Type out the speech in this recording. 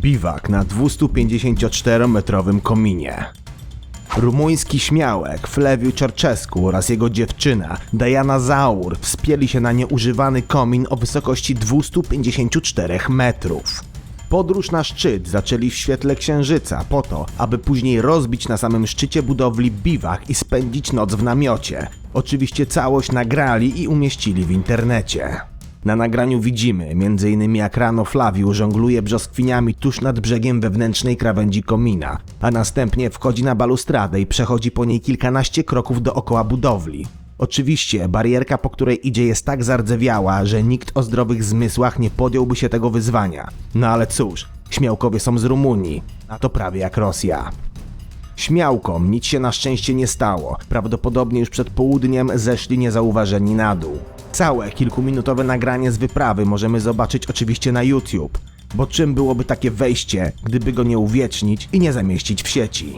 Biwak na 254-metrowym kominie. Rumuński śmiałek Flewiu Czorczesku oraz jego dziewczyna Diana Zaur wspięli się na nieużywany komin o wysokości 254 metrów. Podróż na szczyt zaczęli w świetle księżyca po to, aby później rozbić na samym szczycie budowli biwak i spędzić noc w namiocie. Oczywiście całość nagrali i umieścili w internecie. Na nagraniu widzimy m.in. jak rano Flawiu żongluje brzoskwiniami tuż nad brzegiem wewnętrznej krawędzi komina, a następnie wchodzi na balustradę i przechodzi po niej kilkanaście kroków dookoła budowli. Oczywiście barierka, po której idzie jest tak zardzewiała, że nikt o zdrowych zmysłach nie podjąłby się tego wyzwania. No ale cóż, śmiałkowie są z Rumunii, a to prawie jak Rosja. Śmiałkom nic się na szczęście nie stało. Prawdopodobnie już przed południem zeszli niezauważeni na dół. Całe kilkuminutowe nagranie z wyprawy możemy zobaczyć oczywiście na YouTube. Bo czym byłoby takie wejście, gdyby go nie uwiecznić i nie zamieścić w sieci?